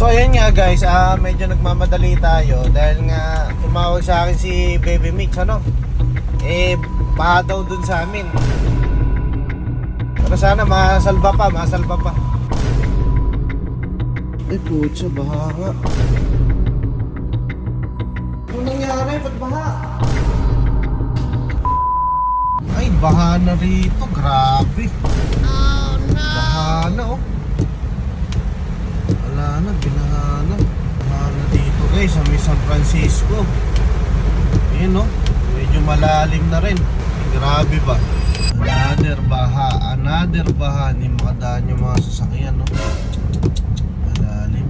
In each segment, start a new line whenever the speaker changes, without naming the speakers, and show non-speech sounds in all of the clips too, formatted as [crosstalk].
So ayun nga guys, ah medyo nagmamadali tayo dahil nga tumawag sa akin si Baby Mix ano. Eh baha daw dun sa amin. Pero sana masalba pa, masalba pa. Ay putya, baha nga. Ano nangyari? Ba't baha? Ay, baha na rito. Grabe. Oh no. Baha na oh. Wala na, binaha na. Baha na dito guys, sa may San Francisco. Ayun no, medyo malalim na rin. Grabe ba? Another baha, another baha. Hindi makadaan yung mga sasakyan no. Malalim.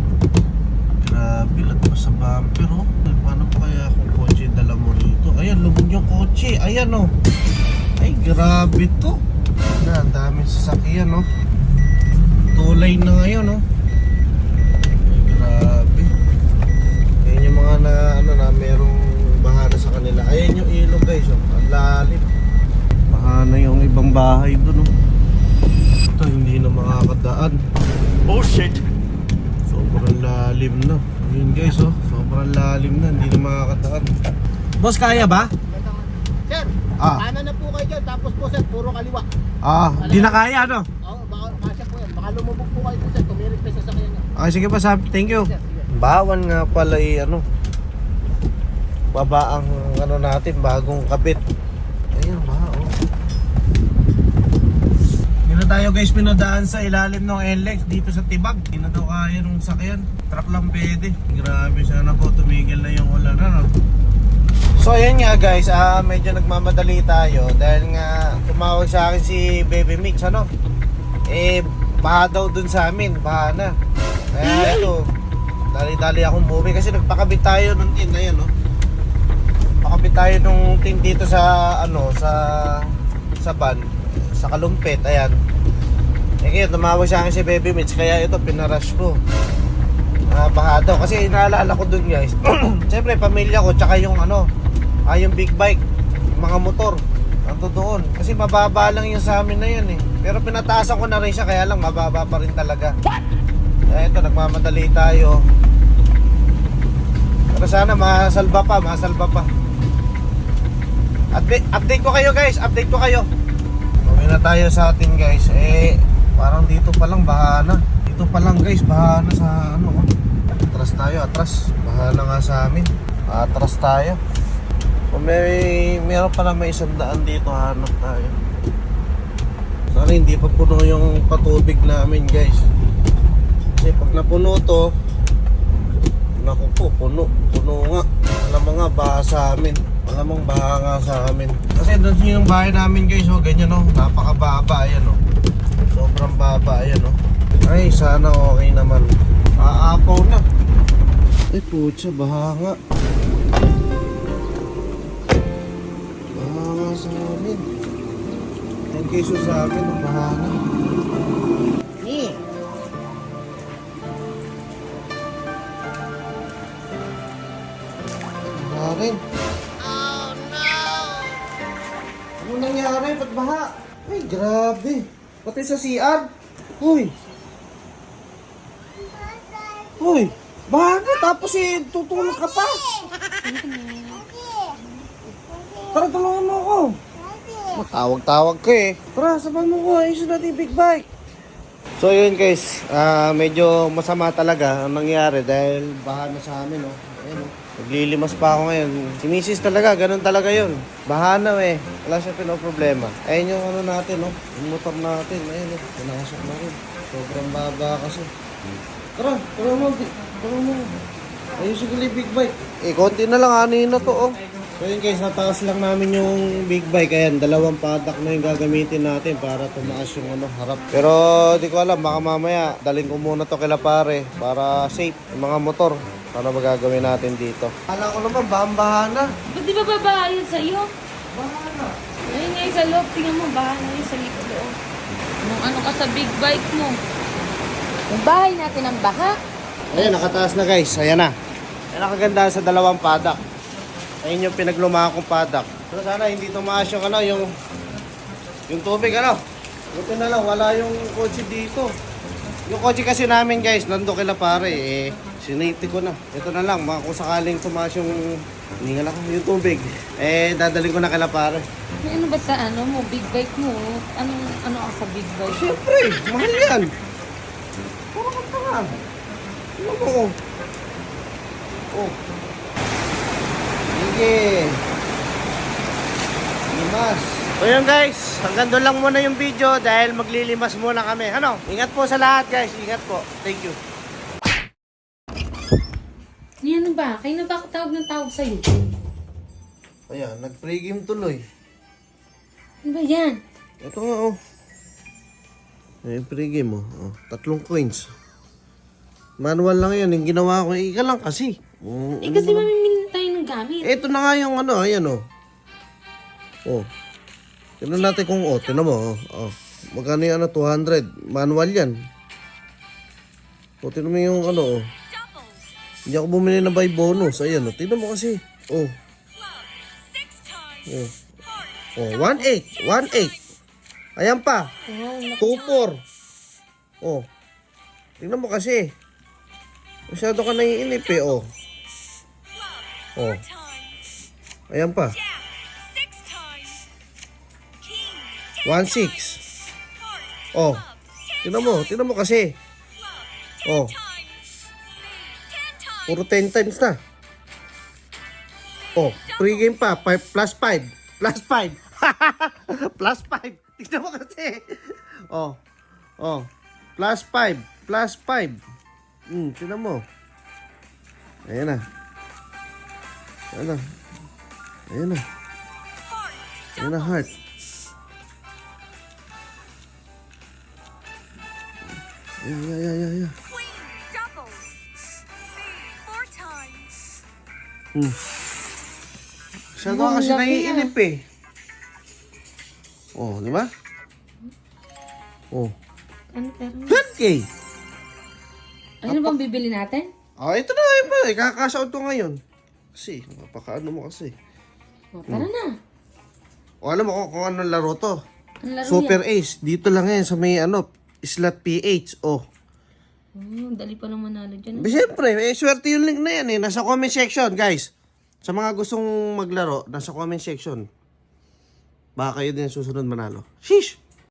Grabe, lagpas sa bumper oh. Paano pa kaya kung kotse dala mo rito? Ayan, lubog yung kotse. Ayan oh. Ay, grabe to. Na, ang daming sasakyan no. Tulay na ngayon no. Ay, grabe. Ayan yung mga na, ano na, merong bahana sa kanila. Ayan yung ilog guys, oh. Ang lalim. Bahana yung ibang bahay doon, oh. Ito, hindi na makakadaan.
Bullshit.
Sobrang lalim na. Ayun guys, oh. Sobrang lalim na, hindi na makakadaan. Boss, kaya ba?
Sir,
Ah.
kanan na po kayo dyan. Tapos po sir, puro kaliwa.
Ah, hindi na kaya, no?
Oo, baka kasya po yan. Baka lumubog po kayo po sir. Tumirik pa sa sakyan niya.
Okay, sige pa, sabi. Thank you.
Sir, sige.
Bawan nga pala eh, ano. Baba ang ano natin, bagong kabit. Ayun, ba, oh. Hindi na tayo guys pinadaan sa ilalim ng NLEX dito sa Tibag. Hindi na daw kaya nung sakyan. Truck lang pwede. Grabe sana po, tumigil na yung ulan, ano. So ayun nga guys, ah medyo nagmamadali tayo dahil nga tumawag sa akin si Baby Mix ano. Eh baha daw dun sa amin, baha na. Kaya ito, dali-dali akong umuwi kasi nagpakabit tayo nung tin na yan, no. Pakabit tayo nung tin dito sa ano, sa sa van, sa kalumpet, ayan. Eh kaya tumawag sa akin si Baby Mitch kaya ito pinarush ko. Ah, baha daw kasi inaalala ko dun guys. [clears throat] Siyempre pamilya ko tsaka yung ano, ah, yung big bike, yung mga motor. Ando doon. Kasi mababa lang yung sa amin na yun eh. Pero pinataasan ko na rin siya kaya lang mababa pa rin talaga. Kaya ito, nagmamadali tayo. Pero sana masalba pa, masalba pa. Update, update ko kayo guys, update ko kayo. Uwi na tayo sa atin guys. Eh, parang dito pa lang baha na. Dito pa lang guys, baha na sa ano. oh. Atras tayo, atras. Baha na nga sa amin. Atras tayo. Kung may, meron pala may isang daan dito, hanap tayo. Sana hindi pa puno yung patubig namin guys. Kasi pag napuno to, naku po, puno. Puno nga. Alam mo nga, baha sa amin. Alam mong baha nga sa amin. Kasi doon yung bahay namin guys, oh, ganyan oh. Napakababa, ayan oh. Sobrang baba, ayan oh. Ay, sana okay naman. Aapaw na. Ay, putya, baha nga. Baha nga sa amin. 10 keso sa amin, baha na.
Ni,
Baha rin. Oh no! Ano nangyari? Ba't baha? Ay, grabe. Pati sa CR. Uy. Uy. Baha na tapos eh, tutulog ka pa. Tara, tulungan mo ako. Matawag-tawag ka eh. Tara, sabahan mo ko. Ayusin natin yung big bike. So yun guys, ah medyo masama talaga ang nangyari dahil baha na sa amin oh. Ayun oh. Naglilimas pa ako ngayon. Si Mrs. talaga, ganun talaga yun. Baha na eh. Wala siya pinoproblema. Ayun yung ano natin oh. Yung motor natin. Ayun oh. Pinasok na rin. Sobrang baba kasi. Tara, tara mo. Tara mo. Ayusin ko yung big bike. Eh, konti na lang. Ano na to oh. So yun guys, nataas lang namin yung big bike. Ayan, dalawang padak na yung gagamitin natin para tumaas yung ano, harap. Pero di ko alam, baka mamaya dalhin ko muna to kila pare para safe yung mga motor. Ano magagawin natin dito? Kala ko naman, bahan na.
Ba't di ba babaha yun sa'yo?
Baha na.
Ayun nga yung sa loob, tingnan mo, baha na yun sa likod loob. Nung ano ka sa big bike mo. Yung bahay natin ang baha.
Ayun, nakataas na guys. Ayan na. Yan ang kagandahan sa dalawang padak. Ayun yung pinaglumahan kong padak. Pero sana hindi tumaas yung ano, yung yung tubig ano. Buti na lang, wala yung kotse dito. Yung kotse kasi namin guys, nando kila pare eh. Sinate ko na. Ito na lang, mga kung sakaling tumaas yung hiningal ako yung tubig. Eh, dadaling ko na kila pare.
May ano ba sa ano mo, big bike mo? Anong, ano ka sa big bike?
Siyempre, mahal yan. Puro ka pa nga. Ano mo? Oh. Sige. Limas. So yun guys, hanggang doon lang muna yung video dahil maglilimas muna kami. Ano? Ingat po sa lahat guys. Ingat po. Thank you.
Yan ba? Kayo na ba tawag ng tawag sa'yo?
Ayan, nag-pregame tuloy.
Ano ba yan?
Ito nga oh. Ayan, pregame oh. oh. Tatlong coins. Manual lang yan. Yung ginawa ko, ika lang kasi. Oh,
Eh kasi mamimili tayo ng gamit.
Ito na nga yung ano, ayan oh. Oh. Tignan natin kung oh, tinan mo oh. oh. Magkano yung ano, 200. Manual yan. O, tinan mo yung ano oh. Hindi ako bumili ng buy bonus. Ayan oh, tignan mo kasi. Oh. Oh. Oh, 1.8. 1.8. Ayan pa.
Wow,
2.4. Oh. Tingnan mo kasi. Masyado ka naiinip eh, oh. Oh. Ayan pa. 1.6. Oh. Tingnan mo, tingnan mo kasi. Oh. Puro 10 times na. Oh, pre-game pa, 5 plus 5. Plus 5. [laughs] plus 5. Tingnan mo kasi. Oh. Oh. Plus 5. Plus 5. Hmm, tingnan mo. Ayan na. Ayan na. Ayan na. Ayan na, heart. Ayan, ayan, ayan, ayan, ayan. Hmm. Masyado ka kasi naiinip eh. Oh, di ba? Oh.
Ano pero?
10K!
Ano bang bibili natin?
Oh, ito na yun pa. Ikakasout ko ngayon. Kasi, mapakaano mo kasi.
O, tara na.
O alam mo kung, kung anong laro to.
Ang laro
Super Ace. Dito lang yan sa may ano, slot PH. Oh.
Oh, dali pa naman manalo dyan.
Ba, Siyempre, eh, swerte yung link na yan eh. Nasa comment section, guys. Sa mga gustong maglaro, nasa comment section. Baka kayo din susunod manalo. Sheesh!